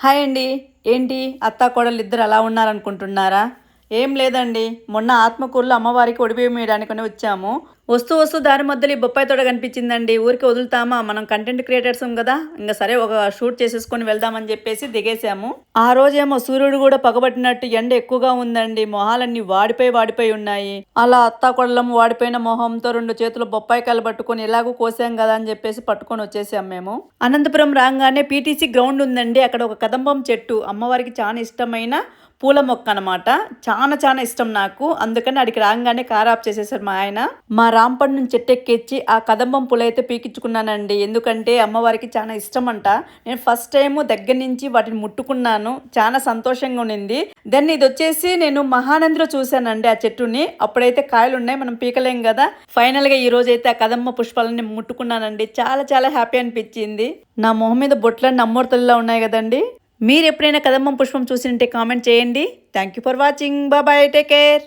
Hi అండి. ఏంటి? అత్త కోడలు ఇద్దరు అలా ఉన్నారనుకుంటున్నారా? ఏం లేదండి. మొన్న ఆత్మకూరులో అమ్మవారికి ఒడిబియ్యం వేయడానికని వచ్చాము. వస్తూ వస్తూ దారి మధ్యలో ఈ బొప్పాయి తోట కనిపించిందండి. ఊరికి వదులుతామా? మనం కంటెంట్ క్రియేటర్స్ కదా. ఇంకా సరే ఒక షూట్ చేసేసుకొని వెళ్దామని చెప్పేసి దిగేసాము ఆ రోజేమో సూర్యుడు కూడా పగబట్టినట్టు ఎండ ఎక్కువగా ఉందండి. మొహాలన్నీ వాడిపోయి వాడిపోయి ఉన్నాయి. అలా అత్త కొడలం వాడిపోయిన మొహంతో రెండు చేతులు బొప్పాయి కాయలు పట్టుకొని ఎలాగో కోసాం కదా అని చెప్పేసి పట్టుకొని వచ్చేసాం మేము. అనంతపురం రాగానే పీటీసీ గ్రౌండ్ ఉందండి. అక్కడ ఒక కదంబం చెట్టు. అమ్మవారికి చాలా ఇష్టమైన పూల మొక్క అనమాట చాలా చాలా ఇష్టం నాకు. అందుకని అడిగి రాగానే కార్ ఆఫ్ చేసేసారు మా ఆయన. మా రాంపండు నుంచి చెట్టు ఎక్కించి ఆ కదంబం పూలైతే పీకించుకున్నానండి. ఎందుకంటే అమ్మవారికి చాలా ఇష్టం అంట నేను ఫస్ట్ టైం దగ్గర నుంచి వాటిని ముట్టుకున్నాను. చాలా సంతోషంగా ఉండింది. దెన్ ఇది వచ్చేసి నేను మహానందిలో చూశానండి ఆ చెట్టుని. అప్పుడైతే కాయలు ఉన్నాయి మనం పీకలేం కదా. ఫైనల్గా ఈ రోజు అయితే ఆ కదమ్మ పుష్పాలని ముట్టుకున్నానండి. చాలా చాలా హ్యాపీ అనిపించింది. నా మొహం మీద బొట్లన్నీ అమ్మోర్తల్లా ఉన్నాయి కదండి. మీరు ఎప్పుడైనా కదంబం పుష్పం చూసింటే కామెంట్ చేయండి. Thank you for watching bye take care